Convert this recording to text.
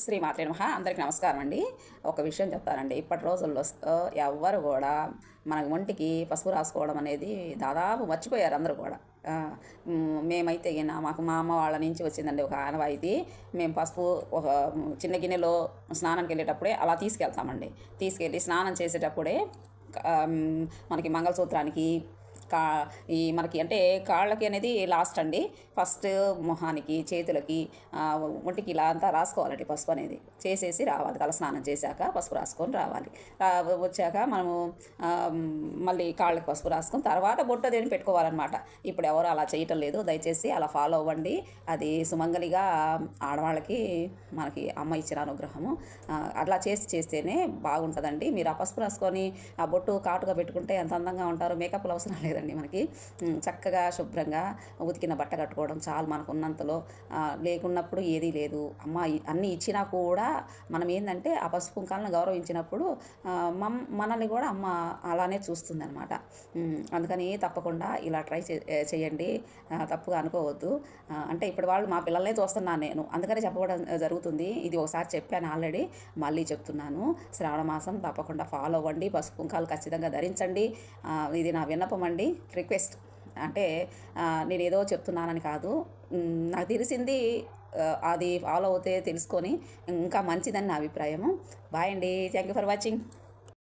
శ్రీ మాత్రే నమః. అందరికీ నమస్కారం అండి. ఒక విషయం చెప్తానండి. ఇప్పటి రోజుల్లో ఎవ్వరు కూడా మన ఒంటికి పసుపు రాసుకోవడం అనేది దాదాపు మర్చిపోయారు అందరూ కూడా. మేమైతే గిన మాకు మా అమ్మ వాళ్ళ నుంచి వచ్చిందండి ఒక ఆనవాయితీ. మేము పసుపు ఒక చిన్న గిన్నెలో స్నానానికి వెళ్ళేటప్పుడే అలా తీసుకెళ్తామండి. తీసుకెళ్ళి స్నానం చేసేటప్పుడే మనకి మంగళసూత్రానికి కా ఈ మనకి అంటే కాళ్ళకి అనేది లాస్ట్ అండి. ఫస్ట్ మొహానికి చేతులకి ఒంటికి ఇలా అంతా రాసుకోవాలండి పసుపు అనేది. చేసేసి రావాలి. తల స్నానం చేశాక పసుపు రాసుకొని రావాలి. వచ్చాక మనము మళ్ళీ కాళ్ళకి పసుపు రాసుకొని తర్వాత బొట్టు దేని పెట్టుకోవాలన్నమాట. ఇప్పుడు ఎవరు అలా చేయటం లేదు. దయచేసి అలా ఫాలో అవ్వండి. అది సుమంగలిగా ఆడవాళ్ళకి మనకి అమ్మ ఇచ్చిన అనుగ్రహము. అట్లా చేసి చేస్తేనే బాగుంటుందండి. మీరు ఆ పసుపు రాసుకొని ఆ బొట్టు కాటుగా పెట్టుకుంటే ఎంత అందంగా ఉంటారు మేకప్లు అవసరం లేదండి మనకి. చక్కగా శుభ్రంగా ఉతికిన బట్ట కట్టుకోవడం చాలు మనకు ఉన్నంతలో లేకున్నప్పుడు ఏదీ లేదు. అమ్మ అన్ని అన్నీ ఇచ్చినా కూడా మనం ఏంటంటే ఆ పసుపు కుంకాలను గౌరవించినప్పుడు మమ్ మనల్ని కూడా అమ్మ అలానే చూస్తుంది అనమాట అందుకని తప్పకుండా ఇలా ట్రై చే చేయండి. తప్పుగా అనుకోవద్దు. అంటే ఇప్పుడు వాళ్ళు మా పిల్లలనే చూస్తున్నాను నేను. అందుకనే చెప్పడం జరుగుతుంది. ఇది ఒకసారి చెప్పాను ఆల్రెడీ. మళ్ళీ చెప్తున్నాను. శ్రావణ మాసం తప్పకుండా ఫాలో అవ్వండి. పసుపు కుంకాలు ఖచ్చితంగా ధరించండి. ఇది నా విన్నపం అండి. రిక్వెస్ట్ అంటే నేను ఏదో చెప్తున్నానని కాదు. నాకు తెలిసింది అది ఫాలో అవుతే తెలుసుకొని ఇంకా మంచిదని నా అభిప్రాయము. బాయ్ అండి. Thank you for watching